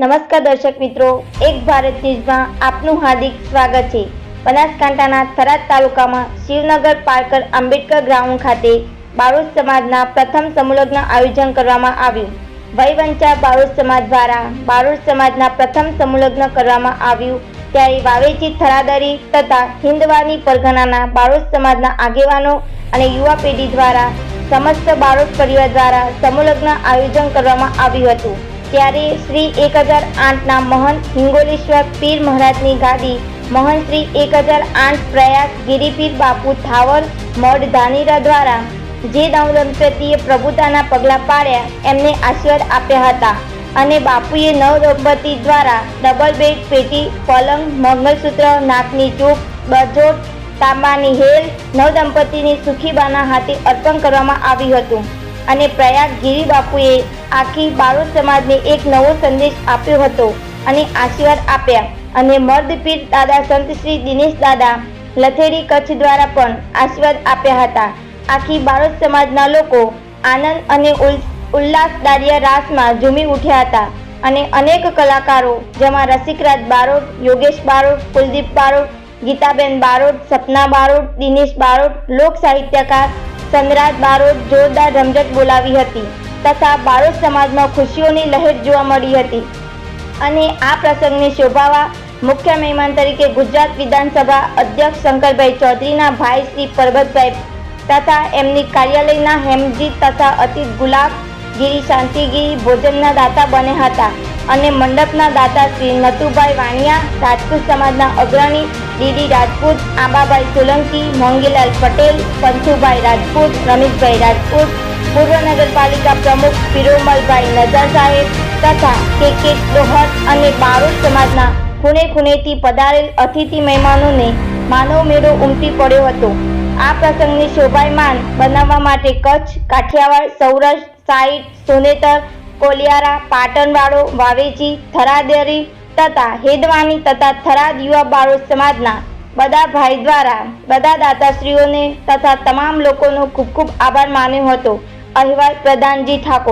નમસ્કાર દર્શક મિત્રો, એક ભારત ન્યૂઝમાં આપનું હાર્દિક સ્વાગત છે. બનાસકાંઠાના થરાદ તાલુકામાં શિવનગર પાર્કર આંબેડકર ગ્રાઉન્ડ ખાતે બારોટ સમાજના પ્રથમ સમૂહલગ્ન આયોજન કરવામાં આવ્યું. વયવંચા બારોટ સમાજ દ્વારા બારોટ સમાજના પ્રથમ સમૂહલગ્ન કરવામાં આવ્યું. ત્યારે વાવેચી, થરાદરી તથા હિન્દવાની પરગણાના બારોટ સમાજના આગેવાનો અને યુવા પેઢી દ્વારા સમસ્ત બારોટ પરિવાર દ્વારા સમૂહલગ્ન આયોજન કરવામાં આવ્યું હતું. ત્યારે શ્રી એક હજાર આઠના મહંત હિંગોલેશ્વર પીર મહારાજની ગાદી મહંત શ્રી એક હજાર આઠ પ્રયાગ ગિરિપીર બાપુ થાવર મઢ ધાનીરા દ્વારા જે નવદંપતીએ પ્રભુતાના પગલાં પાડ્યા એમને આશીર્વાદ આપ્યા હતા અને બાપુએ નવદંપતી દ્વારા ડબલ બેડ, પેટી, પલંગ, મંગલસૂત્ર, નાકની ચૂપ, બજોટ, તાંબાની હેલ નવદંપતીની સુખીબાના હાથે અર્પણ કરવામાં આવ્યું હતું. અને પ્રયાગ ગીરી બાપુએ આખી બાળો સમાજને એક નવો સંદેશ આપ્યો હતો અને આશીર્વાદ આપ્યા. અને મર્દપીર દાદા સંત શ્રી દિનેશ દાદા લથેરી કચ્છ દ્વારા પણ આશીર્વાદ આપ્યા હતા. આખી બારોટ સમાજના લોકો આનંદ અને ઉલ્- ઉલ્લાસદાયક રાસમાં ઝૂમી ઉઠ્યા હતા. અને અનેક કલાકારો, જેમાં રસિકરાજ બારોટ, યોગેશ બારોટ, કુલદીપ બારોટ, ગીતાબેન બારોટ, સપના બારોટ, દિનેશ બારોટ લોક સાહિત્યકાર ચંદ્રાજ બારોટ જોરદાર રમઝટ બોલાવી હતી તથા બારોટ સમાજમાં ખુશીઓની લહેર જોવા મળી હતી. અને આ પ્રસંગને શોભાવા મુખ્ય મહેમાન તરીકે ગુજરાત વિધાનસભા અધ્યક્ષ શંકરભાઈ ચૌધરીના ભાઈ શ્રી પરબતભાઈ તથા એમની કાર્યાલયના હેમજીત તથા અતિત ગુલાબ ગીરી, શાંતિગીરી ભોજનના દાતા બન્યા હતા અને મંડપના દાતા શ્રી નતુભાઈ વાણિયા રાજપૂત સમાજના અગ્રણી ડીડી રાજપૂત, આંબાભાઈ સોલંકી, મોંગીલાલ પટેલ પંથુભાઈ રાજપૂત, રમેશભાઈ રાજપૂત પૂર્વ નગરપાલિકા પ્રમુખ પિરોમલભાઈ નજર સાહેબ તથા કે કે ડોહર અને બારોટ સમાજના ખૂણે ખૂણેથી પધારેલ અતિથિ મહેમાનોને માનવ મેળો ઉમટી પડ્યો હતો. આ પ્રસંગને શોભાયમાન બનાવવા માટે કચ્છ, કાઠિયાવાડ, સૌરાષ્ટ્ર સાઈડ સોનેતર, કોલિયારા, પાટણવાળો, વાવેજી, થરાદરી તથા હેદવાની તથા થરાદ યુવા બારોટ સમાજના બધા ભાઈ દ્વારા બધા દાતાશ્રીઓને તથા તમામ લોકોનો ખૂબ ખૂબ આભાર માન્યો હતો. અહેવાલ પ્રધાનજી ઠાકોર.